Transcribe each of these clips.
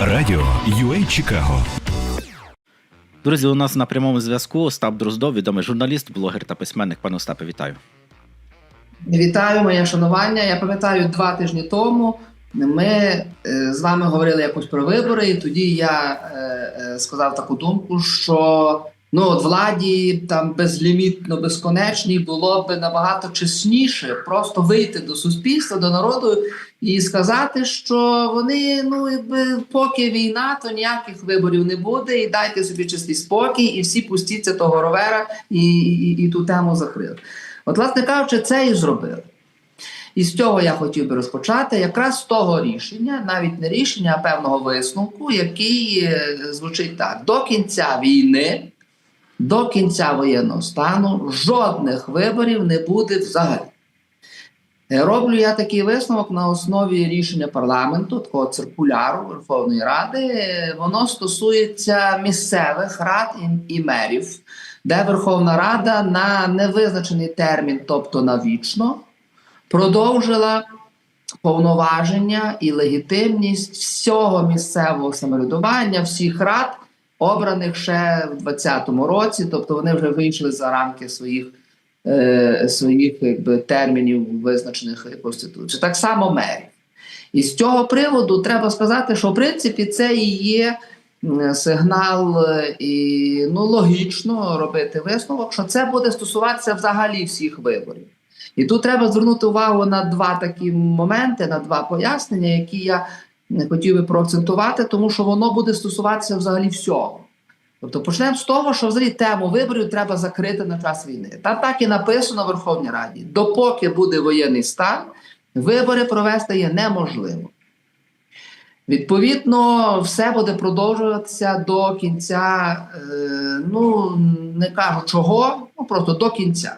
Радіо UA Чикаго. Друзі, у нас на прямому зв'язку Остап Дроздов, відомий журналіст, блогер та письменник. Пане Остапе, вітаю. Вітаю, моє шанування. Я пам'ятаю, два тижні тому ми е, з вами говорили якось про вибори, і тоді я е, е, сказав таку думку, що ну от владі там безлімітно безконечній було б набагато чесніше просто вийти до суспільства, до народу і сказати, що вони ну якби поки війна, то ніяких виборів не буде, і дайте собі чистий спокій, і всі пустіться того ровера, і, і, і ту тему закрили. От, власне кажучи, це і зробили. І з цього я хотів би розпочати якраз з того рішення, навіть не рішення, а певного висновку, який е, звучить так: до кінця війни, до кінця воєнного стану жодних виборів не буде взагалі. Е, Роблю я такий висновок на основі рішення парламенту, такого циркуляру Верховної Ради. Воно стосується місцевих рад і мерів, де Верховна Рада на невизначений термін, тобто навічно, продовжила повноваження і легітимність всього місцевого самоврядування, всіх рад, обраних ще в 2020 році, тобто вони вже вийшли за рамки своїх. Е, Своїх якби термінів, визначених Конституцією. Так само мерів. І з цього приводу треба сказати, що в принципі це і є сигнал, е, і ну логічно робити висновок, що це буде стосуватися взагалі всіх виборів. І тут треба звернути увагу на два такі моменти, на два пояснення, які я хотів би проакцентувати, тому що воно буде стосуватися взагалі всього. Тобто почнемо з того, що взагалі тему виборів треба закрити на час війни. Та так і написано в Верховній Раді: допоки буде воєнний стан, вибори провести є неможливо. Відповідно, все буде продовжуватися до кінця, е, ну не кажу чого, ну просто до кінця.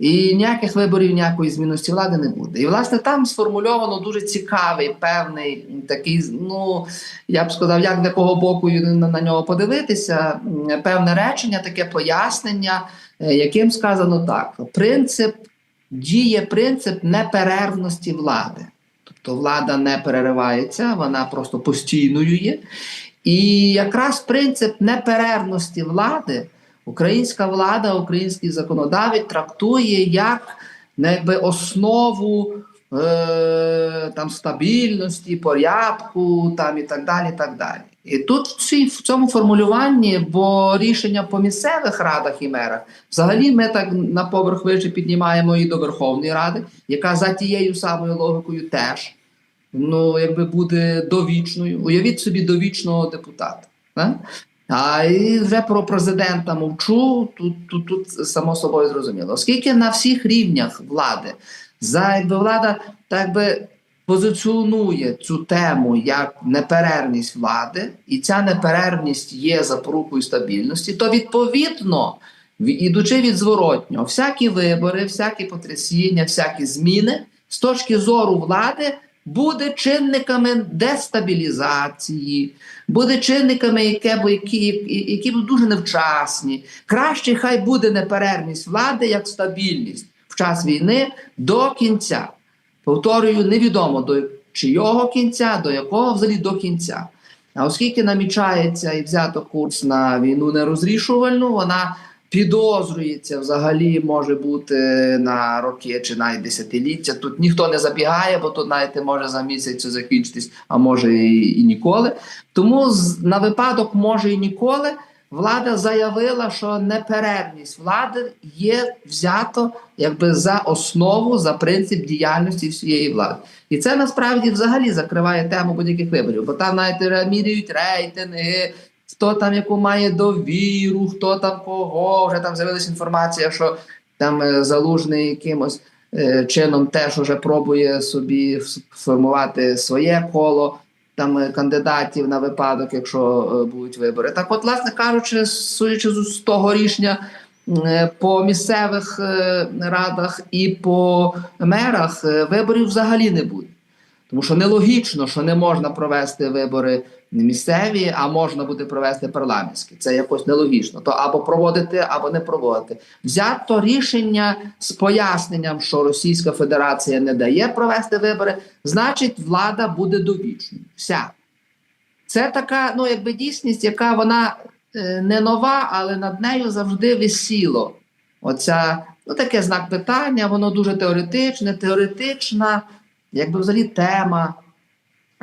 І ніяких виборів, ніякої змінності влади не буде. І, власне, там сформульовано дуже цікавий, певний такий, ну я б сказав, як для кого боку на, на нього подивитися, певне речення, таке пояснення, е, яким сказано так: принцип діє принцип неперервності влади. Тобто влада не переривається, вона просто постійною є. І якраз принцип неперервності влади українська влада, український законодавець трактує як ну, якби основу е, там, стабільності, порядку там, і так далі. І, так далі. і тут в, цьому формулюванні, бо рішення по місцевих радах і мерах, взагалі ми так на поверх вище піднімаємо і до Верховної Ради, яка за тією самою логікою теж ну, якби буде довічною. Уявіть собі довічного депутата. А і вже про президента мовчу, тут, тут, тут само собою зрозуміло. Оскільки на всіх рівнях влади, за якби влада так би позиціонує цю тему як неперервність влади, і ця неперервність є запорукою стабільності, то відповідно, ві- ідучи від зворотнього, всякі вибори, всякі потрясіння, всякі зміни з точки зору влади буде чинниками дестабілізації, буде чинниками, які, які будуть дуже невчасні. Краще хай буде неперервність влади як стабільність в час війни до кінця. Повторюю, невідомо до чийого кінця, до якого взагалі до кінця. А оскільки намічається і взято курс на війну нерозрішувальну, вона підозрюється взагалі може бути на роки чи навіть десятиліття. Тут ніхто не забігає, бо тут, знаєте, може за місяць закінчитись, а може і, і ніколи. Тому на випадок може і ніколи. Влада заявила, що неперервність влади є взято якби за основу, за принцип діяльності всієї влади. І це насправді взагалі закриває тему будь-яких виборів, бо там навіть міряють рейтинги, хто там яку має довіру, хто там кого. Вже там з'явилася інформація, що там е, залужний якимось е, чином теж уже пробує собі ф- формувати своє коло там е, кандидатів на випадок, якщо е, будуть вибори. Так, от, власне кажучи, судячи з того рішення. е, По місцевих радах і по мерах виборів взагалі не буде. Тому що нелогічно, що не можна провести вибори місцеві, а можна буде провести парламентські. Це якось нелогічно. То або проводити, або не проводити. Взято рішення з поясненням, що Російська Федерація не дає провести вибори, значить, влада буде довічною. Вся. Це така, ну якби дійсність, яка вона е, не нова, але над нею завжди висіло. Оця, ну таке знак питання, воно дуже теоретичне, теоретична, якби взагалі тема.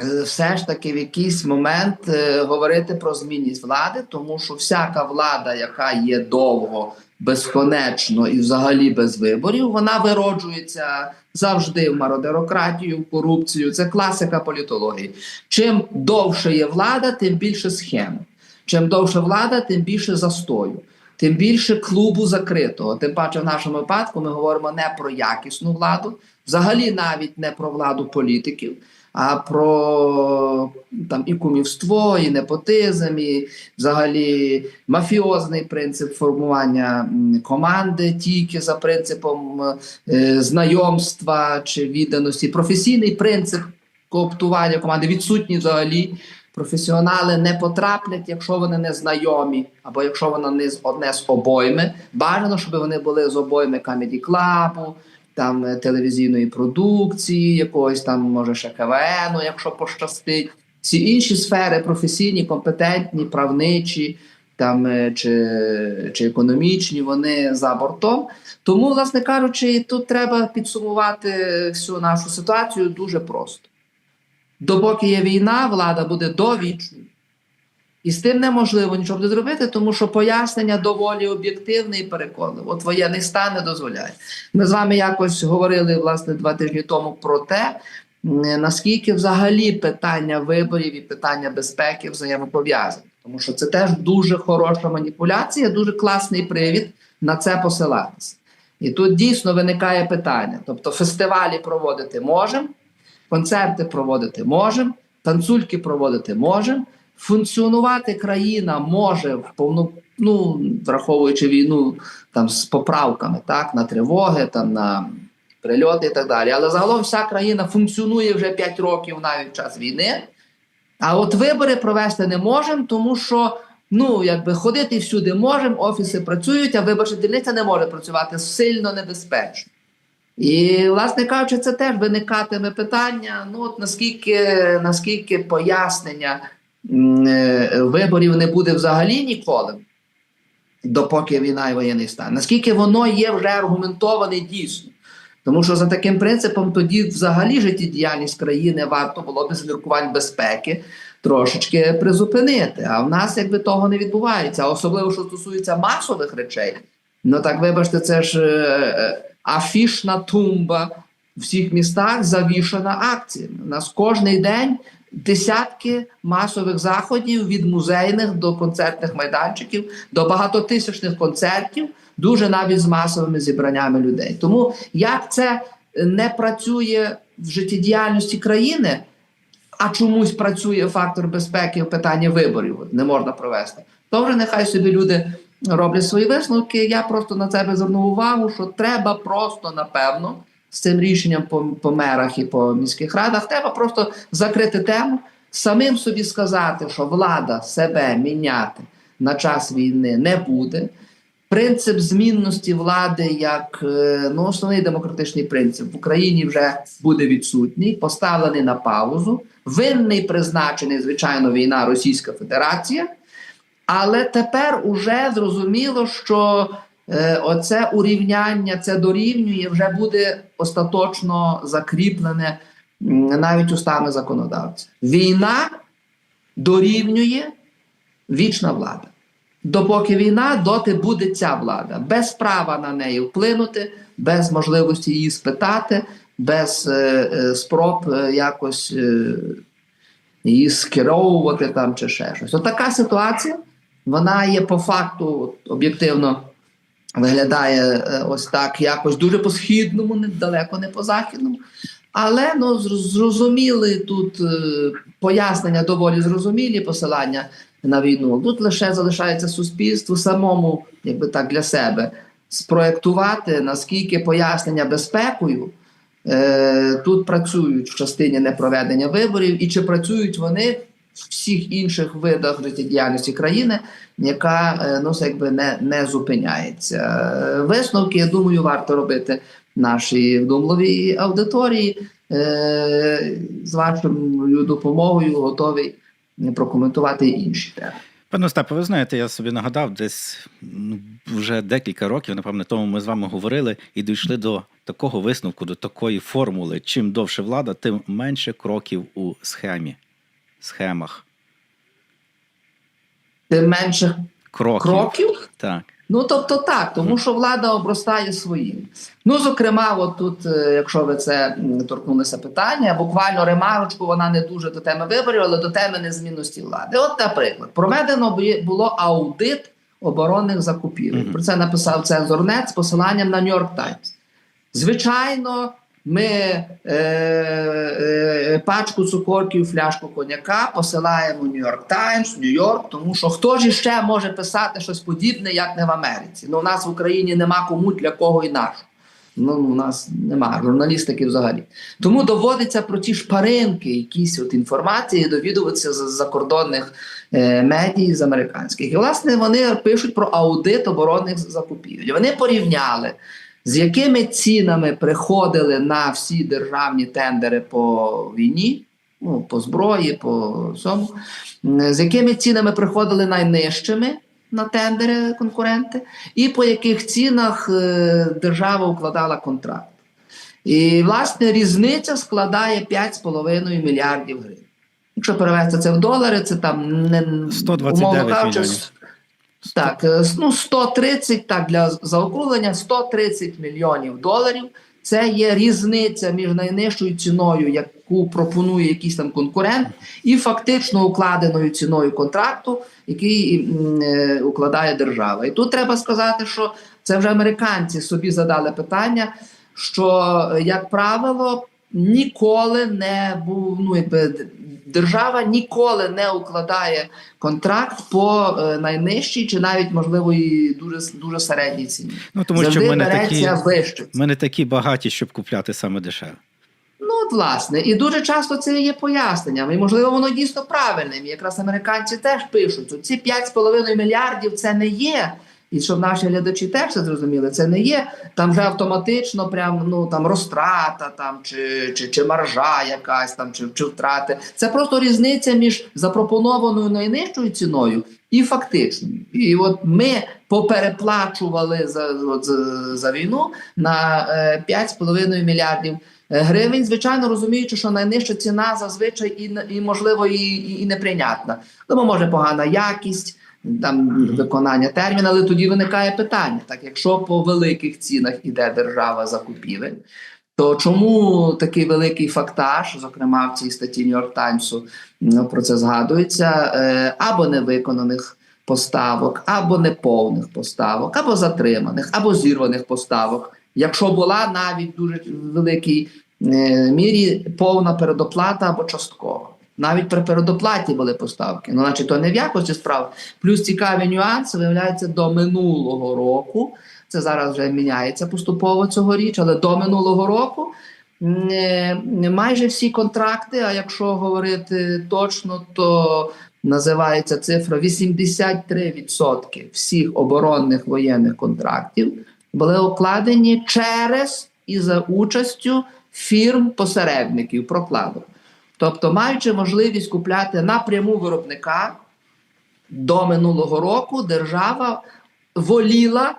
е, Все ж таки в якийсь момент е, говорити про змінність влади, тому що всяка влада, яка є довго, безконечно і взагалі без виборів, вона вироджується завжди в мародерократію, в корупцію. Це класика політології. Чим довше є влада, тим більше схем. Чим довше влада, тим більше застою, тим більше клубу закритого. Тим паче, в нашому випадку ми говоримо не про якісну владу, взагалі навіть не про владу політиків, а про там і кумівство, і непотизм, і взагалі мафіозний принцип формування команди, тільки за принципом е, знайомства чи відданості, професійний принцип кооптування команди відсутній взагалі. Професіонали не потраплять, якщо вони не знайомі, або якщо воно не з одне з обойми. Бажано, щоб вони були з обойми Comedy Club, там е, телевізійної продукції, якогось там, може, ще КВН, якщо пощастить. Всі інші сфери професійні, компетентні, правничі там е, чи, чи економічні, вони за бортом. Тому, власне кажучи, тут треба підсумувати всю нашу ситуацію дуже просто. Допоки є війна, влада буде довічною. І з тим неможливо нічого буде зробити, тому що пояснення доволі об'єктивне і переконливе. От воєнний стан не дозволяє. Ми з вами якось говорили власне два тижні тому про те, наскільки взагалі питання виборів і питання безпеки взаємопов'язані. Тому що це теж дуже хороша маніпуляція, дуже класний привід на це посилатися. І тут дійсно виникає питання: тобто, фестивалі проводити можемо, концерти проводити можемо, танцюльки проводити можемо. Функціонувати країна може в повну, ну, враховуючи війну там з поправками, так, на тривоги, там на прильоти і так далі. Але загалом вся країна функціонує вже 5 років навіть в час війни. А от вибори провести не можемо, тому що ну, якби ходити всюди можемо, офіси працюють, а виборча дільниця не може працювати сильно небезпечно. І, власне кажучи, це теж виникатиме питання: ну, от наскільки, наскільки пояснення виборів не буде взагалі ніколи, допоки війна і воєнний стан, наскільки воно є вже аргументоване дійсно. Тому що за таким принципом тоді взагалі життєдіяльність країни варто було без міркувань безпеки трошечки призупинити. А в нас якби того не відбувається. Особливо, що стосується масових речей. Ну так вибачте, це ж е, е, афішна тумба в всіх містах завішана акціями. У нас кожний день десятки масових заходів від музейних до концертних майданчиків, до багатотисячних концертів, дуже навіть з масовими зібраннями людей. Тому як це не працює в життєдіяльності країни, а чомусь працює фактор безпеки в питанні виборів, не можна провести, то вже нехай собі люди роблять свої висновки. Я просто на це звернув увагу, що треба просто напевно з цим рішенням по, по мерах і по міських радах, треба просто закрити тему, самим собі сказати, що влада себе міняти на час війни не буде. Принцип змінності влади як е, ну, основний демократичний принцип в Україні вже буде відсутній, поставлений на паузу. Винний призначений, звичайно, війна Російська Федерація. Але тепер уже зрозуміло, що оце урівняння, це дорівнює, вже буде остаточно закріплене навіть устами законодавця. Війна дорівнює вічна влада. Допоки війна, доти буде ця влада, без права на неї вплинути, без можливості її спитати, без е, е, спроб е, якось е, її скеровувати там чи ще щось. От така ситуація, вона є по факту об'єктивно виглядає е, ось так, якось дуже по східному, не- далеко не по західному. Але ну, зрозуміли тут е, пояснення доволі зрозумілі, посилання на війну. Тут лише залишається суспільству самому, якби так для себе, спроектувати, наскільки пояснення безпекою е, тут працюють в частині непроведення виборів, і чи працюють вони всіх інших видах життєдіяльності країни, яка е, ну, якби не, не зупиняється. Е, Висновки, я думаю, варто робити нашій вдумливій аудиторії. Е, з вашою допомогою готовий прокоментувати інші теми. Пане Остапе, ви знаєте, я собі нагадав, десь ну, вже декілька років, напевне, тому ми з вами говорили і дійшли до такого висновку, до такої формули. Чим довше влада, тим менше кроків у схемі, схемах. Тим менше Кроків. кроків. Так. Ну тобто так, тому що влада обростає своїм. Ну, зокрема, от тут, е, якщо ви це торкнулися питання, буквально ремарочку, вона не дуже до теми виборів, але до теми незмінності влади. От, наприклад, проведено було аудит оборонних закупівель. Про це написав цензорнет з посиланням на Нью-Йорк Таймс. Звичайно, ми е, е, пачку цукорків, фляжку коньяка посилаємо Нью-Йорк Таймс, Нью-Йорк, тому що хто ж іще може писати щось подібне, як не в Америці? Ну, у нас в Україні нема кому для кого і нашу. Ну, у нас немає журналістики взагалі. Тому доводиться про ті шпаринки, якісь от інформації довідуватися з закордонних е, медій, з американських. І, власне, вони пишуть про аудит оборонних закупівель. Вони порівняли з якими цінами приходили на всі державні тендери по війні, ну, по зброї, по всьому, з якими цінами приходили найнижчими на тендери конкуренти, і по яких цінах е, держава укладала контракт. І, власне, різниця складає 5,5 мільярдів гривень. Якщо перевести це в долари, це там не 129 умовно кажучи, мільйонів. Так, е, ну 130, так для заокруглення 130 мільйонів доларів. Це є різниця між найнижчою ціною, яку пропонує якийсь там конкурент, і фактично укладеною ціною контракту, який е, укладає держава. І тут треба сказати, що це вже американці собі задали питання, що, е, як правило, ніколи не був ну, якби держава ніколи не укладає контракт по е, найнижчій чи навіть можливо і дуже дуже середній ціні. Ну тому що Завжди ми не такі, вище. ми не такі багаті, щоб купляти саме дешеве. Ну, от, власне, і дуже часто це є поясненням, і можливо воно дійсно правильним. І якраз американці теж пишуть, що ці 5,5 мільярдів це не є. І щоб наші глядачі теж це зрозуміли, це не є там вже автоматично, прям ну там розтрата, там чи, чи, чи маржа якась там, чи, чи втрати. Це просто різниця між запропонованою найнижчою ціною і фактичною. І от ми попереплачували за, за, за війну на е, 5,5 мільярдів е, гривень. Звичайно, розуміючи, що найнижча ціна зазвичай і, і можливо і, і, і неприйнятна. Тому може погана якість. Там виконання терміну, але тоді виникає питання: так якщо по великих цінах іде держава закупівель, то чому такий великий фактаж, зокрема в цій статті Нью-Йорк Таймсу ну, про це згадується, е, або невиконаних поставок, або неповних поставок, або затриманих, або зірваних поставок, якщо була навіть дуже великій е, мірі повна передоплата або часткова. Навіть при передоплаті були поставки. Ну, значить, то не в якості справ. Плюс цікаві нюанси виявляється до минулого року. Це зараз вже міняється поступово цьогоріч, але до минулого року е, майже всі контракти, а якщо говорити точно, то називається цифра 83% всіх оборонних воєнних контрактів були укладені через і за участю фірм-посередників прокладок. Тобто, маючи можливість купляти напряму виробника до минулого року, держава воліла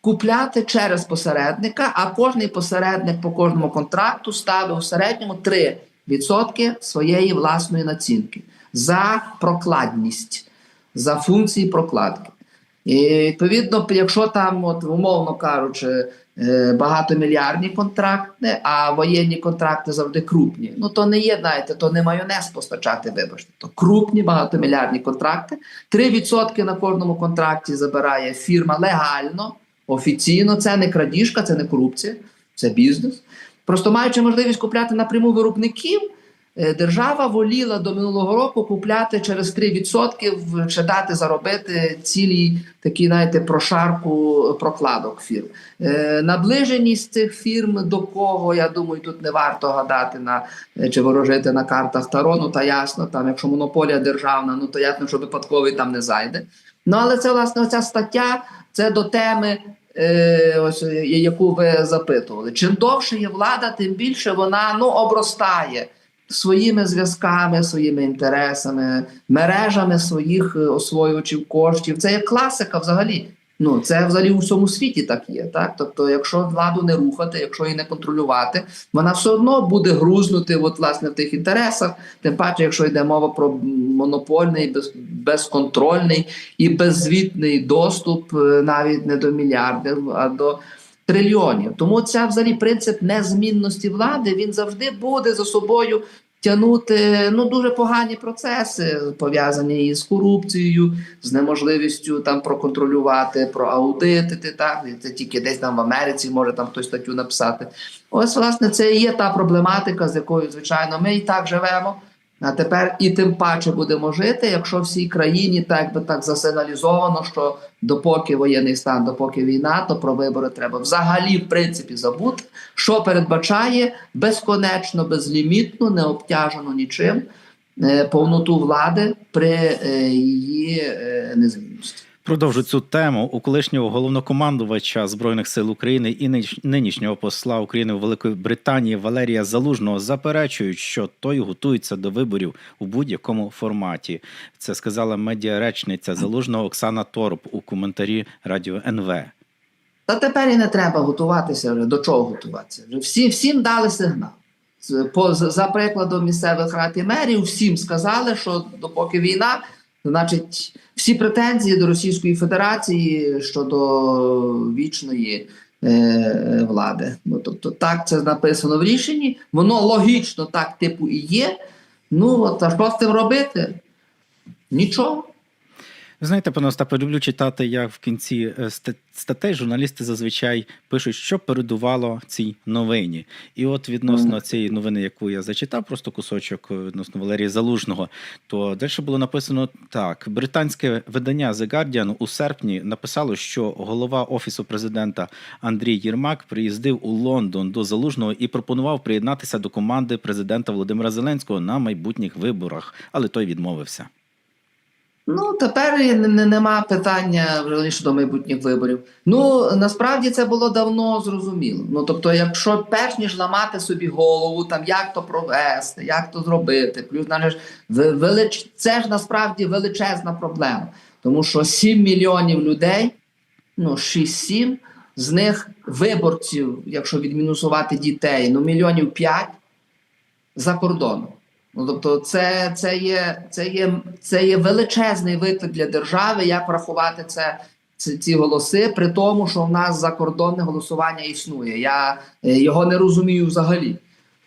купляти через посередника, а кожний посередник по кожному контракту ставив у середньому 3% своєї власної націнки за прокладність, за функції прокладки. І відповідно, якщо там, от, умовно кажучи, багатомільярдні контракти, а воєнні контракти завжди крупні. Ну то не є, знаєте, то не майонез постачати, вибачте. То крупні багатомільярдні контракти. 3% на кожному контракті забирає фірма легально, офіційно. Це не крадіжка, це не корупція, це бізнес. Просто маючи можливість купляти напряму виробників, е, держава воліла до минулого року купляти через 3% в- чи дати заробити цілій такі, знаєте, прошарку прокладок фірм. Е, наближеність цих фірм до кого, я думаю, тут не варто гадати на е, чи ворожити на картах Таро, ну та ясно, там, якщо монополія державна, ну то ясно, що випадковий там не зайде. Ну але це власне оця стаття, це до теми. Е, ось е, яку ви запитували. Чим довше є влада, тим більше вона ну обростає своїми зв'язками, своїми інтересами, мережами своїх е, освоювачів коштів. Це є класика взагалі. Ну, це взагалі у всьому світі так є. Так? Тобто, якщо владу не рухати, якщо її не контролювати, вона все одно буде грузнути от, власне, в тих інтересах, тим паче, якщо йде мова про монопольний, без, безконтрольний і беззвітний доступ е, навіть не до мільярдів, а до трильйонів. Тому ця взагалі принцип незмінності влади він завжди буде за собою тягнути ну дуже погані процеси, пов'язані із корупцією, з неможливістю там проконтролювати, проаудитити. Так це тільки десь там в Америці може там хтось статтю написати. Ось власне це і є та проблематика, з якою звичайно ми і так живемо. А тепер і тим паче будемо жити, якщо всій країні так би так засигналізовано, що допоки воєнний стан, допоки війна, то про вибори треба взагалі в принципі забути, що передбачає безконечно, безлімітну, не обтяжену нічим е, повноту влади при е, її е, незмінності. Продовжу цю тему у колишнього головнокомандувача збройних сил України і нинішнього- посла України у Великої Британії Валерія Залужного заперечують, що той готується до виборів у будь-якому форматі. Це сказала медіаречниця Залужного Оксана Торп у коментарі радіо НВ. Та тепер і не треба готуватися вже до чого готуватися. Всі, всім дали сигнал. По, за прикладом місцевих рад і мерів, всім сказали, що допоки війна, значить, всі претензії до Російської Федерації щодо вічної е, влади. Ну, тобто, так це написано в рішенні, воно логічно так, типу, і є. Ну, от, а що з цим робити? Нічого. Ви знаєте, пане Остапе, люблю читати, як в кінці е, статей журналісти зазвичай пишуть, що передувало цій новині. І от відносно цієї новини, яку я зачитав, просто кусочок е, відносно Валерія Залужного, то далі було написано так: британське видання The Guardian у серпні написало, що голова офісу президента Андрій Єрмак приїздив у Лондон до Залужного і пропонував приєднатися до команди президента Володимира Зеленського на майбутніх виборах, але той відмовився. Ну, тепер нема питання взагалі щодо майбутніх виборів. Ну, насправді це було давно зрозуміло. Ну, тобто, якщо перш ніж ламати собі голову, там як то провести, як то зробити, плюс знаєш, велич... це ж насправді величезна проблема. Тому що 7 мільйонів людей, ну 6-7, з них виборців, якщо відмінусувати дітей, ну мільйонів 5 за кордоном. Ну, тобто, це, це, є, це, є, це є величезний виклик для держави, як врахувати це, ці, ці голоси, при тому, що в нас закордонне голосування існує. Я е, його не розумію взагалі.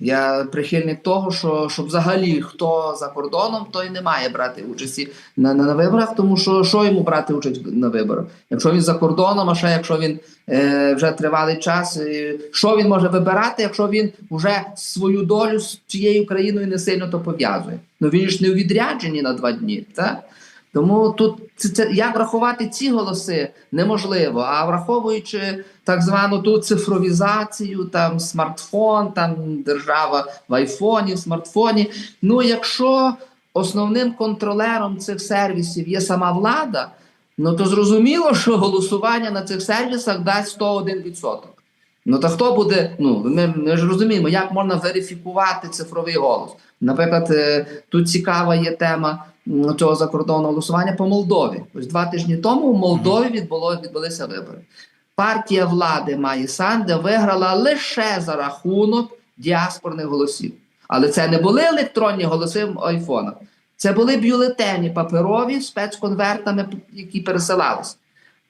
Я прихильник того, що, що взагалі хто за кордоном, той не має брати участі на, на, на виборах, тому що що йому брати участь на виборах? Якщо він за кордоном, а ще якщо він е, вже тривалий час, е, що він може вибирати, якщо він вже свою долю з цією країною не сильно то пов'язує? Ну він ж не у відрядженні на два дні, так? Тому тут це, це як врахувати ці голоси неможливо. А враховуючи так звану ту цифровізацію, там смартфон, там держава в айфоні, в смартфоні. Ну, якщо основним контролером цих сервісів є сама влада, ну то зрозуміло, що голосування на цих сервісах дасть 101%. Ну то хто буде? Ну ми, ми ж розуміємо, як можна верифікувати цифровий голос. Наприклад, е, тут цікава є тема цього закордонного голосування по Молдові. Ось два тижні тому в Молдові відбуло, відбулися вибори. Партія влади Маї Санде виграла лише за рахунок діаспорних голосів. Але це не були електронні голоси в айфонах. Це були бюлетені паперові спецконвертами, які пересилалися.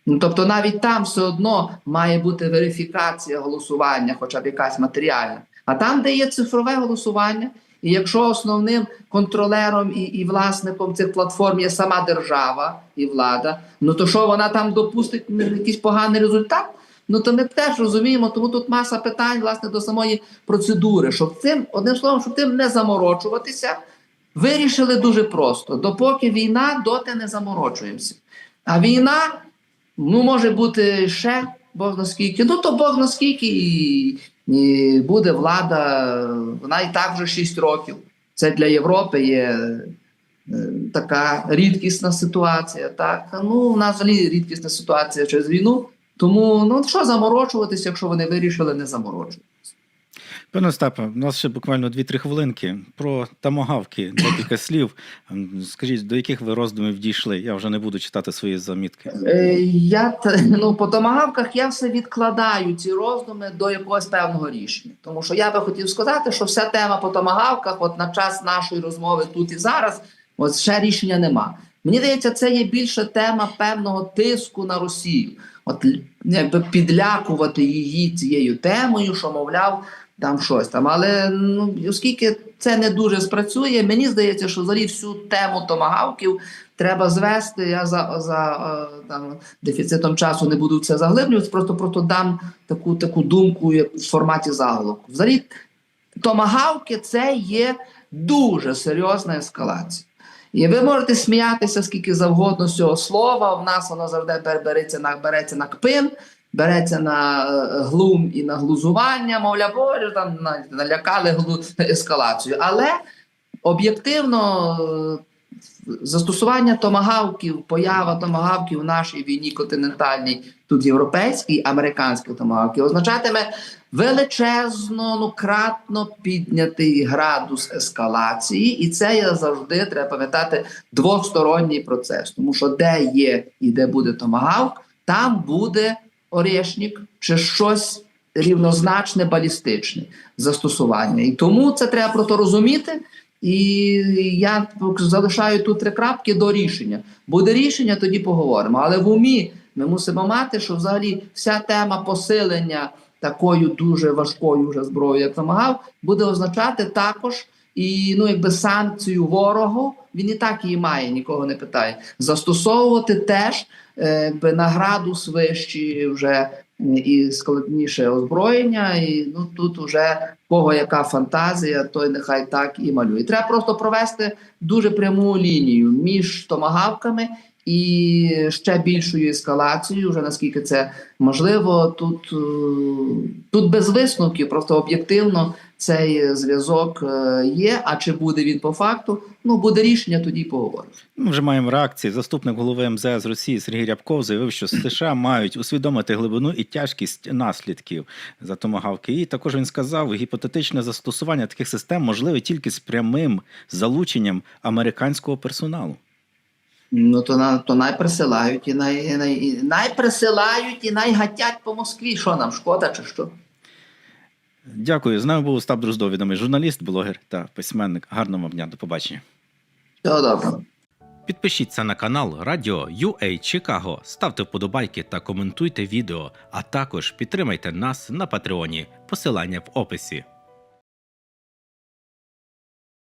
Ну, тобто навіть там все одно має бути верифікація голосування, хоча б якась матеріальна. А там, де є цифрове голосування, і якщо основним контролером і, і власником цих платформ є сама держава і влада, ну то що вона там допустить якийсь поганий результат? Ну то ми теж розуміємо, тому тут маса питань власне до самої процедури, щоб цим одним словом, щоб тим не заморочуватися, вирішили дуже просто: допоки війна, доти не заморочуємося. А війна ну може бути ще Бог наскільки. Ну то Бог наскільки і, буде влада, вона і так вже 6 років. Це для Європи є е, така рідкісна ситуація. Так, ну у нас взагалі рідкісна ситуація через війну. Тому ну що заморочуватися, якщо вони вирішили не заморочуватися. Пане Остапе, у нас ще буквально 2-3 хвилинки про тамагавки, декілька слів. Скажіть, до яких ви роздумів дійшли? Я вже не буду читати свої замітки. Е, Я ну по томагавках я все відкладаю ці роздуми до якогось певного рішення. Тому що я би хотів сказати, що вся тема по томагавках, от на час нашої розмови тут і зараз, от ще рішення нема. Мені здається, це є більше тема певного тиску на Росію. От якби підлякувати її цією темою, що мовляв. Там щось там, але ну оскільки це не дуже спрацює, мені здається, що взагалі всю тему томагавків треба звести. Я за, за е, там дефіцитом часу не буду це заглиблюватися, просто просто дам таку таку думку в форматі заголовку. Взагалі, томагавки це є дуже серйозна ескалація. І ви можете сміятися скільки завгодно з цього слова. В нас воно завжди береться на береться на кпин, береться на е, глум і на глузування, мовляв, боже, там налякали глу ескалацію. Але об'єктивно е, застосування томагавків, поява томагавків в нашій війні континентальній, тут європейській, американських томагавків, означатиме величезно, ну кратно піднятий градус ескалації, і це є завжди треба пам'ятати двосторонній процес. Тому що де є і де буде томагавк, там буде орешник чи щось рівнозначне балістичне застосування. І тому це треба просто розуміти. І я залишаю тут три крапки до рішення. Буде рішення, тоді поговоримо. Але в умі ми мусимо мати, що взагалі вся тема посилення такою дуже важкою вже зброєю, як вимагав, буде означати також і ну, якби санкцію ворогу. Він і так її має, нікого не питає. Застосовувати теж якби, на градус вищі вже і складніше озброєння. І ну тут вже кого яка фантазія, той нехай так і малює. Треба просто провести дуже пряму лінію між томагавками і ще більшою ескалацією, вже наскільки це можливо. Тут, е, тут без висновків, просто об'єктивно цей зв'язок е, є. А чи буде він по факту? Ну буде рішення, тоді поговоримо. Ми вже маємо реакції. Заступник голови МЗС Росії Сергій Рябков заявив, що США мають усвідомити глибину і тяжкість наслідків за томагавки. І також він сказав, гіпотетичне застосування таких систем можливе тільки з прямим залученням американського персоналу. Ну то на то най присилають і най, і най, і най присилають і най гатять по Москві. Що нам шкода, чи що? Дякую. З нами був Остап Дроздов, відомий журналіст, блогер та письменник. Гарного вам дня. До побачення. Всього доброго. Підпишіться на канал Радіо UA Чикаго, ставте вподобайки та коментуйте відео, а також підтримайте нас на Патреоні. Посилання в описі.